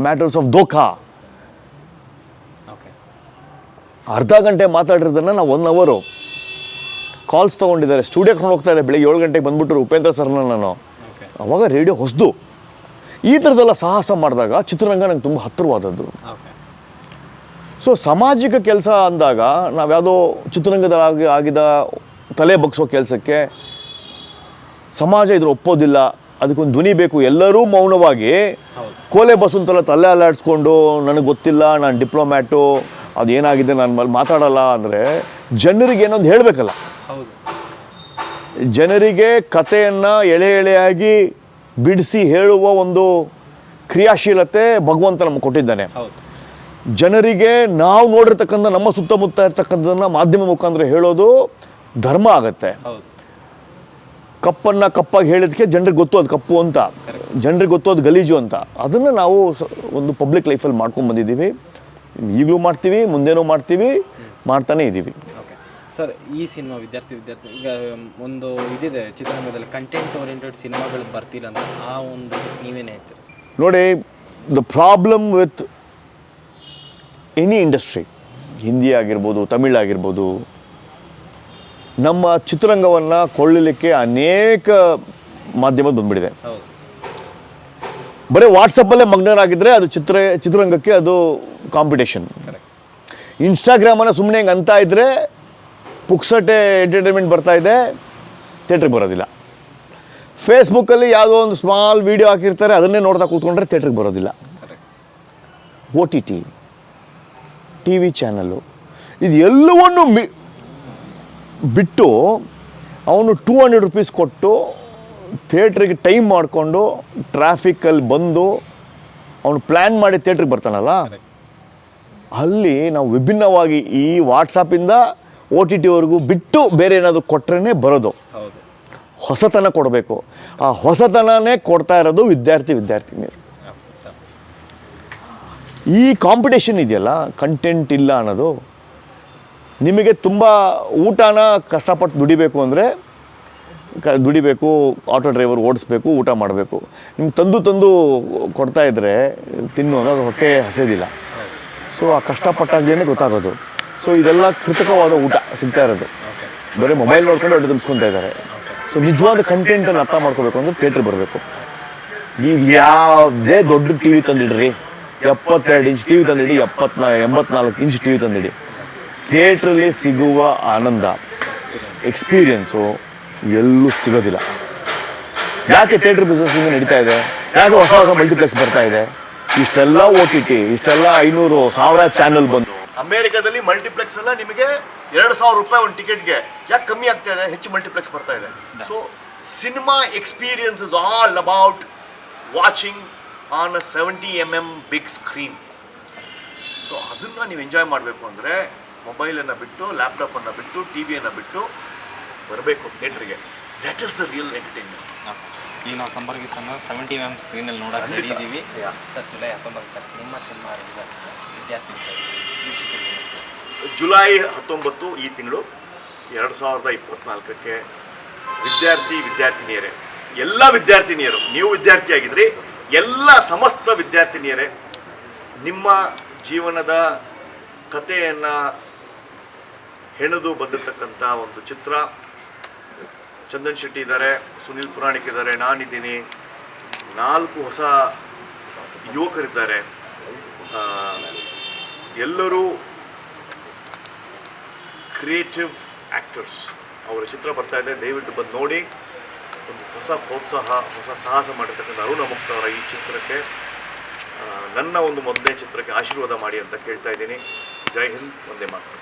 matters of ದೋಖಾ ಅರ್ಧ ಗಂಟೆ ಮಾತಾಡಿರೋದನ್ನ ನಾವು ಒನ್ ಅವರು ಕಾಲ್ಸ್ ತೊಗೊಂಡಿದ್ದಾರೆ. ಸ್ಟುಡಿಯೋ ಕರ್ಕೊಂಡು ಹೋಗ್ತಾ ಇದೆ ಬೆಳಿಗ್ಗೆ ಏಳು ಗಂಟೆಗೆ ಬಂದ್ಬಿಟ್ರು ಉಪೇಂದ್ರ ಸರ್ನ ನಾನು. ಅವಾಗ ರೇಡಿಯೋ ಹೊಸದು. ಈ ಥರದ್ದೆಲ್ಲ ಸಾಹಸ ಮಾಡಿದಾಗ ಚಿತ್ರರಂಗ ನಂಗೆ ತುಂಬ ಹತ್ತಿರವಾದದ್ದು ಸೊ ಸಾಮಾಜಿಕ ಕೆಲಸ ಅಂದಾಗ ನಾವು ಯಾವುದೋ ಚಿತ್ರರಂಗದಲ್ಲಿ ಆಗಿದ ತಲೆ ಬಗ್ಸೋ ಕೆಲಸಕ್ಕೆ ಸಮಾಜ ಇದ್ರ ಒಪ್ಪೋದಿಲ್ಲ, ಅದಕ್ಕೊಂದು ಧ್ವನಿ ಬೇಕು, ಎಲ್ಲರೂ ಮೌನವಾಗಿ ಕೋಲೆ ಬಸ್ಸಂತೆಲ್ಲ ತಲೆ ಅಲ್ಲಾಡಿಸ್ಕೊಂಡು, ನನಗೆ ಗೊತ್ತಿಲ್ಲ, ನಾನು ಡಿಪ್ಲೊಮ್ಯಾಟು, ಅದೇನಾಗಿದೆ, ನಾನು ಮೇಲೆ ಮಾತಾಡಲ್ಲ ಅಂದರೆ ಜನರಿಗೆ ಏನೊಂದು ಹೇಳಬೇಕಲ್ಲ. ಜನರಿಗೆ ಕಥೆಯನ್ನು ಎಳೆ ಎಳೆಯಾಗಿ ಬಿಡಿಸಿ ಹೇಳುವ ಒಂದು ಕ್ರಿಯಾಶೀಲತೆ ಭಗವಂತ ನಮಗೆ ಕೊಟ್ಟಿದ್ದಾನೆ. ಜನರಿಗೆ ನಾವು ನೋಡಿರ್ತಕ್ಕಂಥ, ನಮ್ಮ ಸುತ್ತಮುತ್ತ ಇರ್ತಕ್ಕಂಥದ್ದನ್ನು ಮಾಧ್ಯಮ ಮುಖಾಂತರ ಹೇಳೋದು ಧರ್ಮ ಆಗುತ್ತೆ. ಹೌದು ಕಪ್ಪನ್ನು ಕಪ್ಪಾಗಿ ಹೇಳಿದಕ್ಕೆ ಜನರಿಗೆ ಗೊತ್ತು ಅದು ಕಪ್ಪು ಅಂತ. ಜನರಿಗೆ ಗೊತ್ತು ಅದು ಗಲೀಜು ಅಂತ. ಅದನ್ನು ನಾವು ಒಂದು ಪಬ್ಲಿಕ್ ಲೈಫಲ್ಲಿ ಮಾಡ್ಕೊಂಡು ಬಂದಿದ್ದೀವಿ. ಈಗಲೂ ಮಾಡ್ತೀವಿ ಮುಂದೇನೂ ಮಾಡ್ತೀವಿ ಮಾಡ್ತಾನೆ ಇದ್ದೀವಿ. ಸರ್ ಈ ಸಿನಿಮಾ ವಿದ್ಯಾರ್ಥಿ ವಿದ್ಯಾರ್ಥಿ ಈಗ ಒಂದು ಇದಿದೆ ಚಿತ್ರರಂಗದಲ್ಲಿ ಕಂಟೆಂಟ್ ಓರಿಯೆಂಟೆಡ್ ಸಿನಿಮಾಗಳು ಬರ್ತಿಲ್ಲ ಅಂತ. ಆ ಒಂದು ನೀವೇನೇ ಹೇಳ್ತೀರಾ ನೋಡಿ the problem with any industry Hindi ಆಗಿರ್ಬೋದು ತಮಿಳ್ ಆಗಿರ್ಬೋದು ನಮ್ಮ ಚಿತ್ರರಂಗವನ್ನು ಕೊಳ್ಳಲಿಕ್ಕೆ ಅನೇಕ ಮಾಧ್ಯಮ ಬಂದ್ಬಿಟ್ಟಿದೆ. ಬರೀ ವಾಟ್ಸಪ್ಪಲ್ಲೇ ಮಗ್ನರಾಗಿದ್ದರೆ ಅದು ಚಿತ್ರ, ಚಿತ್ರರಂಗಕ್ಕೆ ಅದು ಕಾಂಪಿಟೇಷನ್ ಇನ್ಸ್ಟಾಗ್ರಾಮನ್ನು ಸುಮ್ಮನೆ ಹಿಂಗೆ ಅಂತ ಇದ್ದರೆ ಪುಕ್ಸಟೆ ಎಂಟರ್ಟೈನ್ಮೆಂಟ್ ಬರ್ತಾ ಇದೆ ಥಿಯೇಟ್ರಿಗೆ ಬರೋದಿಲ್ಲ. ಫೇಸ್ಬುಕ್ಕಲ್ಲಿ ಯಾವುದೋ ಒಂದು ಸ್ಮಾಲ್ ವೀಡಿಯೋ ಹಾಕಿರ್ತಾರೆ, ಅದನ್ನೇ ನೋಡ್ತಾ ಕೂತ್ಕೊಂಡ್ರೆ ಥಿಯೇಟ್ರಿಗೆ ಬರೋದಿಲ್ಲ. O T T T V channel ಇದು ಎಲ್ಲವನ್ನು ಬಿಟ್ಟು ಅವನು ಟೂ ಹಂಡ್ರೆಡ್ ರುಪೀಸ್ ಕೊಟ್ಟು ಥಿಯೇಟ್ರಿಗೆ ಟೈಮ್ ಮಾಡಿಕೊಂಡು ಟ್ರಾಫಿಕ್ಕಲ್ಲಿ ಬಂದು ಅವನು ಪ್ಲ್ಯಾನ್ ಮಾಡಿ ಥಿಯೇಟ್ರಿಗೆ ಬರ್ತಾನಲ್ಲ? ಅಲ್ಲಿ ನಾವು ವಿಭಿನ್ನವಾಗಿ ಈ ವಾಟ್ಸಾಪಿಂದ ಒ ಟಿ ಟಿವರೆಗೂ ಬಿಟ್ಟು ಬೇರೆ ಏನಾದರೂ ಕೊಟ್ರೇ ಬರೋದು. ಹೊಸತನ ಕೊಡಬೇಕು. ಆ ಹೊಸತನನೇ ಕೊಡ್ತಾ ಇರೋದು ವಿದ್ಯಾರ್ಥಿ ವಿದ್ಯಾರ್ಥಿನಿಯರು ಈ ಕಾಂಪಿಟೇಷನ್ ಇದೆಯಲ್ಲ? ಕಂಟೆಂಟ್ ಇಲ್ಲ ಅನ್ನೋದು. ನಿಮಗೆ ತುಂಬ ಊಟನ ಕಷ್ಟಪಟ್ಟು ದುಡಿಬೇಕು ಅಂದರೆ ಕ ದುಡಿಬೇಕು ಆಟೋ ಡ್ರೈವರ್ ಓಡಿಸ್ಬೇಕು, ಊಟ ಮಾಡಬೇಕು. ನಿಮ್ಗೆ ತಂದು ತಂದು ಕೊಡ್ತಾ ಇದ್ದರೆ ತಿನ್ನು ಅನ್ನೋದು ಹೊಟ್ಟೆ ಹಸೆದಿಲ್ಲ. ಸೊ ಆ ಕಷ್ಟಪಟ್ಟಾಗಲೇ ಗೊತ್ತಾಗೋದು ಸೊ ಇದೆಲ್ಲ ಕೃತಕವಾದ ಊಟ ಸಿಗ್ತಾ ಇರೋದು. ಬರೀ ಮೊಬೈಲ್ ನೋಡ್ಕೊಂಡು ಹೊಟ್ಟೆ ತುಂಬಿಸ್ಕೊತಾ ಇದ್ದಾರೆ. ಸೊ ನಿಜವಾದ ಕಂಟೆಂಟನ್ನು ಅರ್ಥ ಮಾಡ್ಕೋಬೇಕು ಅಂದರೆ ಥಿಯೇಟ್ರ್ ಬರಬೇಕು. ನೀವು ಯಾವುದೇ ದೊಡ್ಡ ಟಿ ವಿ ತಂದಿಡ್ರಿ, ಎಪ್ಪತ್ತೆರಡು ಇಂಚ್ ಟಿ ವಿ ತಂದಿಡಿ, ಎಪ್ಪತ್ನಾ, ಎಂಬತ್ನಾಲ್ಕು ಇಂಚ್ ಟಿ ವಿ ತಂದಿಡಿ. ಥಿಯೇಟ್ರಲ್ಲಿ ಸಿಗುವ ಆನಂದ ಎಕ್ಸ್ಪೀರಿಯನ್ಸು ಎಲ್ಲೂ ಸಿಗೋದಿಲ್ಲ. ಯಾಕೆ ಥಿಯೇಟ್ರ್ ಬಿಸ್ನೆಸ್ ಹಿಂಗೆ ನಡೀತಾ ಇದೆ? ಯಾಕೆ ಹೊಸ ಹೊಸ ಮಲ್ಟಿಪ್ಲೆಕ್ಸ್ ಬರ್ತಾ ಇದೆ? ಇಷ್ಟೆಲ್ಲ ಓ ಟಿ ಟಿ ಇಷ್ಟೆಲ್ಲ ಐನೂರು ಸಾವಿರ ಚಾನಲ್ ಬಂದು. ಅಮೆರಿಕಾದಲ್ಲಿ ಮಲ್ಟಿಪ್ಲೆಕ್ಸ್ ಎಲ್ಲ ನಿಮಗೆ ಎರಡು ಸಾವಿರ ರೂಪಾಯಿ ಒಂದು ಟಿಕೆಟ್ಗೆ. ಯಾಕೆ ಕಮ್ಮಿ ಆಗ್ತಾ ಇದೆ? ಹೆಚ್ಚು ಮಲ್ಟಿಪ್ಲೆಕ್ಸ್ ಬರ್ತಾ ಇದೆ. So cinema experience is all about watching on a seventy M M big screen so ಅದನ್ನು ನೀವು ಎಂಜಾಯ್ ಮಾಡಬೇಕು ಅಂದರೆ ಮೊಬೈಲನ್ನು ಬಿಟ್ಟು ಲ್ಯಾಪ್ಟಾಪನ್ನು ಬಿಟ್ಟು ಟಿ ವಿಯನ್ನು ಬಿಟ್ಟು ಬರಬೇಕು ಥಿಯೇಟ್ರಿಗೆ that is the real entertainment ಈಗ ನಾವು ಸಂಪರ್ಕಿಸೋಣ ಸೆವೆಂಟಿ ಎಂ ಸ್ಕ್ರೀನಲ್ಲಿ ನೋಡೋಕೆ Yeah. ಸರ್ ಜುಲೈ ಹತ್ತೊಂಬತ್ತು ತಾರೀಕು ನಿಮ್ಮ ಸಿನಿಮಾ ವಿದ್ಯಾರ್ಥಿ ಜುಲೈ ಹತ್ತೊಂಬತ್ತು ಈ ತಿಂಗಳು ಎರಡು ಸಾವಿರದ ಇಪ್ಪತ್ನಾಲ್ಕಕ್ಕೆ. ವಿದ್ಯಾರ್ಥಿ ವಿದ್ಯಾರ್ಥಿನಿಯರೇ ಎಲ್ಲ ವಿದ್ಯಾರ್ಥಿನಿಯರು ನೀವು ವಿದ್ಯಾರ್ಥಿಯಾಗಿದ್ರಿ ಎಲ್ಲ ಸಮಸ್ತ ವಿದ್ಯಾರ್ಥಿನಿಯರೇ ನಿಮ್ಮ ಜೀವನದ ಕಥೆಯನ್ನು ಹೆಣೆದು ಬಂದಿರತಕ್ಕಂಥ ಒಂದು ಚಿತ್ರ. ಚಂದನ್ ಶೆಟ್ಟಿ ಇದ್ದಾರೆ, ಸುನಿಲ್ ಪುರಾಣಿಕ್ ಇದ್ದಾರೆ, ನಾನಿದ್ದೀನಿ. ನಾಲ್ಕು ಹೊಸ ಯುವಕರಿದ್ದಾರೆ. ಎಲ್ಲರೂ ಕ್ರಿಯೇಟಿವ್ ಆ್ಯಕ್ಟರ್ಸ್ ಅವರ ಚಿತ್ರ ಬರ್ತಾ ಇದೆ, ದಯವಿಟ್ಟು ಬಂದು ನೋಡಿ. ಒಂದು ಹೊಸ ಪ್ರೋತ್ಸಾಹ, ಹೊಸ ಸಾಹಸ ಮಾಡಿರ್ತಕ್ಕಂಥ ಅರುಣ ಮುಕ್ತವರ ಈ ಚಿತ್ರಕ್ಕೆ. ನನ್ನ ಒಂದು ಮೊದಲನೇ ಚಿತ್ರಕ್ಕೆ ಆಶೀರ್ವಾದ ಮಾಡಿ ಅಂತ ಕೇಳ್ತಾ ಇದ್ದೀನಿ. ಜೈ ಹಿಂದ್ ಒಂದೇ ಮಾತು